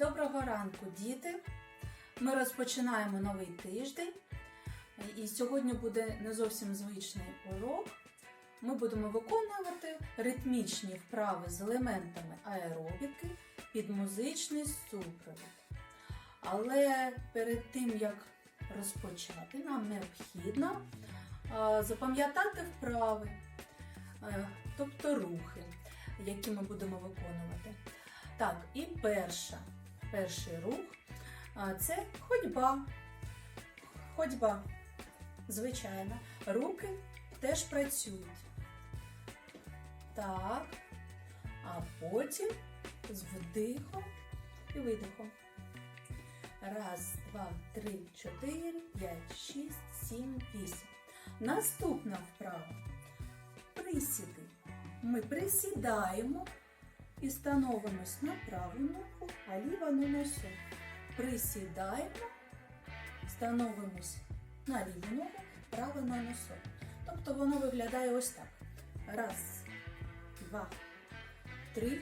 Доброго ранку, діти! Ми розпочинаємо новий тиждень. І сьогодні буде не зовсім звичний урок. Ми будемо виконувати ритмічні вправи з елементами аеробіки під музичний супровід. Але перед тим, як розпочати, нам необхідно запам'ятати вправи, тобто рухи, які ми будемо виконувати. Так, і перша, перший рух це ходьба. Ходьба. Звичайно, руки теж працюють. Так. А потім з вдихом і видихом. Раз, два, три, чотири, п'ять, шість, сім, вісім. Наступна вправа. Присіди. Ми присідаємо і становимось на праву ногу, а ліва на носу. Присідаємо, становимось на ліву ногу, права на носу. Тобто воно виглядає ось так. Раз, два, три,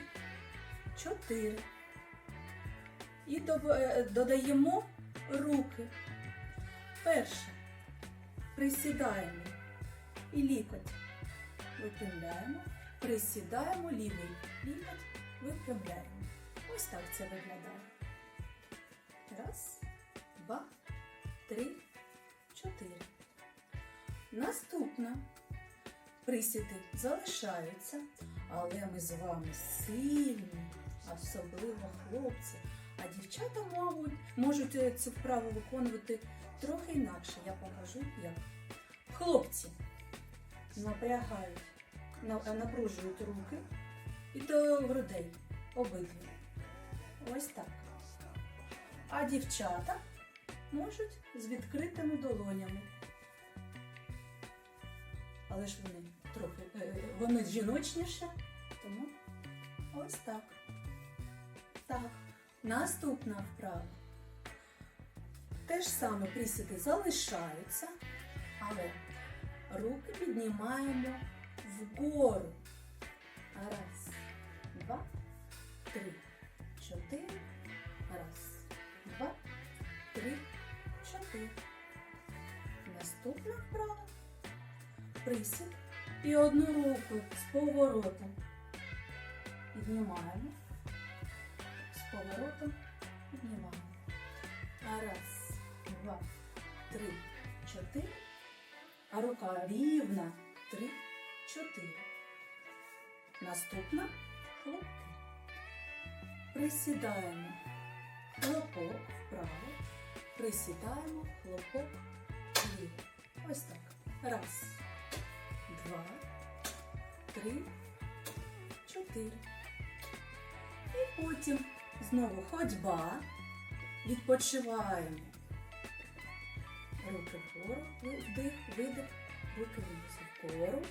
чотири. І е, додаємо руки. Перше. Присідаємо і лікоть випрямляємо. Присідаємо лівий лікоть, випрямляємо. Ось так це виглядає. Раз, два, три, чотири. Наступна. Присіди залишаються, але ми з вами сильні, особливо хлопці. А дівчата, мабуть, можуть е, цю вправу виконувати трохи інакше. Я покажу, як. Хлопці напрягають, напружують руки і до грудей обидві. Ось так. А дівчата можуть з відкритими долонями. Але ж вони трохи е, вони жіночніше, тому ось так. Так. Наступна вправа. Те ж саме присіди залишаються, але руки піднімаємо вгору. Раз, два, три, чотири. Раз, два, три, чотири. Наступна вправа. Присід і одну руку з поворотом. Піднімаємо. З поворотом піднімаємо. Раз, два, три, чотири. А рука рівна. Три, чотири. Наступна хлопки. Присідаємо. Хлопок вправо. Присідаємо, хлопок вліво. Ось так. Раз, два, три, чотири. І потім знову ходьба. Відпочиваємо. Руки вгору, вдих, видих, руки вниз вгору.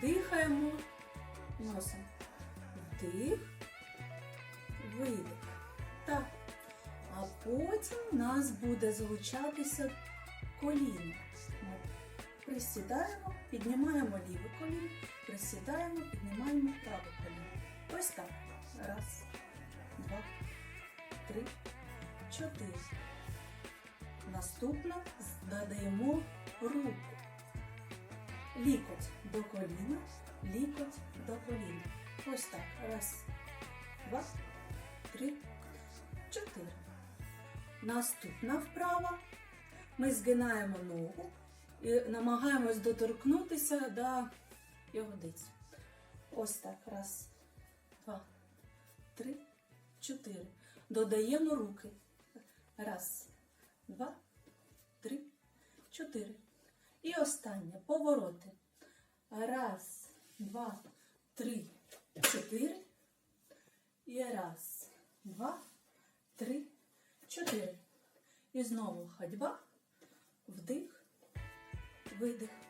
Дихаємо носом. Вдих, видих. Так. А потім у нас буде залучатися коліно. Ми присідаємо, піднімаємо ліве коліно, присідаємо, піднімаємо праве коліно. Ось так. Раз, два, три, чотири. Наступно додаємо руку. Лікоть до коліна, лікоть до коліна. Ось так. Раз, два, три, чотири. Наступна вправа. Ми згинаємо ногу і намагаємось доторкнутися до ягодиць. Ось так. Раз, два, три, чотири. Додаємо руки. Раз, два, три, чотири. І останнє повороти. Раз, два, три, чотири. І раз, два, три, чотири. І знову ходьба, вдих, видих.